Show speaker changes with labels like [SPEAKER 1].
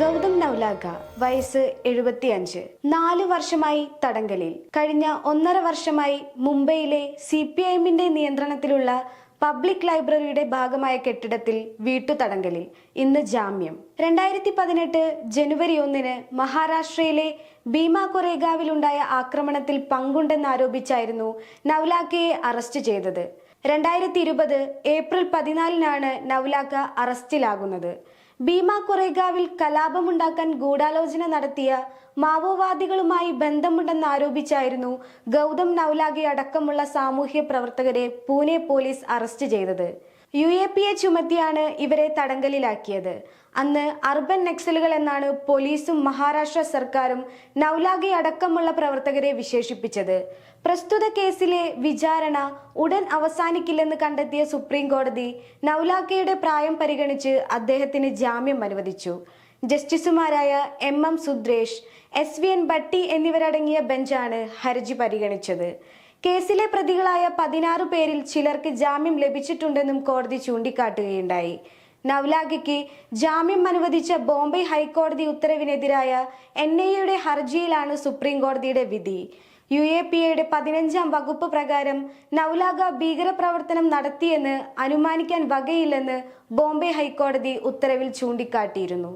[SPEAKER 1] ഗൗതം നൗലാഗ വയസ്സ് എഴുപത്തിയഞ്ച്. നാല് വർഷമായി തടങ്കലിൽ. കഴിഞ്ഞ ഒന്നര വർഷമായി മുംബൈയിലെ സി പി എമ്മിന്റെ നിയന്ത്രണത്തിലുള്ള പബ്ലിക് ലൈബ്രറിയുടെ ഭാഗമായ കെട്ടിടത്തിൽ വീട്ടുതടങ്കലിൽ. ഇന്ന് ജാമ്യം. രണ്ടായിരത്തി പതിനെട്ട് ജനുവരി ഒന്നിന് മഹാരാഷ്ട്രയിലെ ഭീമ കൊറേഗാവിലുണ്ടായ ആക്രമണത്തിൽ പങ്കുണ്ടെന്നാരോപിച്ചായിരുന്നു നൗലാക്കയെ അറസ്റ്റ് ചെയ്തത്. രണ്ടായിരത്തി ഇരുപത് ഏപ്രിൽ പതിനാലിനാണ് നൗലാക്ക അറസ്റ്റിലാകുന്നത്. ഭീമ കൊറേഗാവിൽ കലാപമുണ്ടാക്കാൻ ഗൂഢാലോചന നടത്തിയ മാവോവാദികളുമായി ബന്ധമുണ്ടെന്ന് ആരോപിച്ചായിരുന്നു ഗൗതം നൗലാഗെ അടക്കമുള്ള സാമൂഹ്യ പ്രവർത്തകരെ പൂനെ പോലീസ് അറസ്റ്റ് ചെയ്തത്. യു എ പി എ ചുമത്തിയാണ് ഇവരെ തടങ്കലിലാക്കിയത്. അന്ന് അർബൻ നക്സലുകൾ എന്നാണ് പോലീസും മഹാരാഷ്ട്ര സർക്കാരും നൗലാഗെ അടക്കമുള്ള പ്രവർത്തകരെ വിശേഷിപ്പിച്ചത്. പ്രസ്തുത കേസിലെ വിചാരണ ഉടൻ അവസാനിക്കില്ലെന്ന് കണ്ടെത്തിയ സുപ്രീം കോടതി നൌലാഗയുടെ പ്രായം പരിഗണിച്ച് അദ്ദേഹത്തിന് ജാമ്യം അനുവദിച്ചു. ജസ്റ്റിസുമാരായ M M Sundresh S V N Bhatti എന്നിവരടങ്ങിയ ബെഞ്ചാണ് ഹർജി പരിഗണിച്ചത്. കേസിലെ പ്രതികളായ പതിനാറ് പേരിൽ ചിലർക്ക് ജാമ്യം ലഭിച്ചിട്ടുണ്ടെന്നും കോടതി ചൂണ്ടിക്കാട്ടുകയുണ്ടായി. നവ്ലാഗയ്ക്ക് ജാമ്യം അനുവദിച്ച ബോംബെ ഹൈക്കോടതി ഉത്തരവിനെതിരായ എൻ ഐ എയുടെ ഹർജിയിലാണ് സുപ്രീം കോടതിയുടെ വിധി. യു എ പി എയുടെ പതിനഞ്ചാം വകുപ്പ് പ്രകാരം നൗലാഗ ഭീകരപ്രവർത്തനം നടത്തിയെന്ന് അനുമാനിക്കാൻ വകയില്ലെന്ന് ബോംബെ ഹൈക്കോടതി ഉത്തരവിൽ ചൂണ്ടിക്കാട്ടിയിരുന്നു.